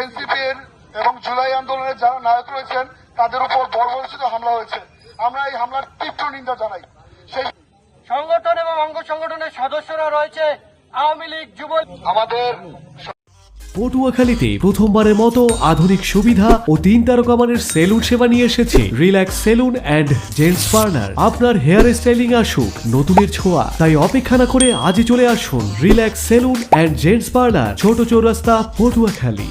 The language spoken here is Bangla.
এনসিপির এবং জুলাই আন্দোলনের যারা নায়ক রয়েছেন তাদের উপর বর্বরচিত হামলা হয়েছে। আমরা এই হামলার তীব্র নিন্দা জানাই। সেই সংগঠন এবং অঙ্গ সংগঠনের সদস্যরা রয়েছে আওয়ামী লীগ যুব আমাদের পটুয়াখালীতে প্রথমবারের মতো আধুনিক সুবিধা ও তিন তারকা মানের সেলুন সেবা নিয়ে এসেছে relax salon and gents parlour. আপনার হেয়ার স্টাইলিং আসুক, নতুনের ছোঁয়া, তাই অপেক্ষা না করে আজই চলে আসুন relax salon and gents parlour, ছোট চৌরাস্তা পটুয়াখালী।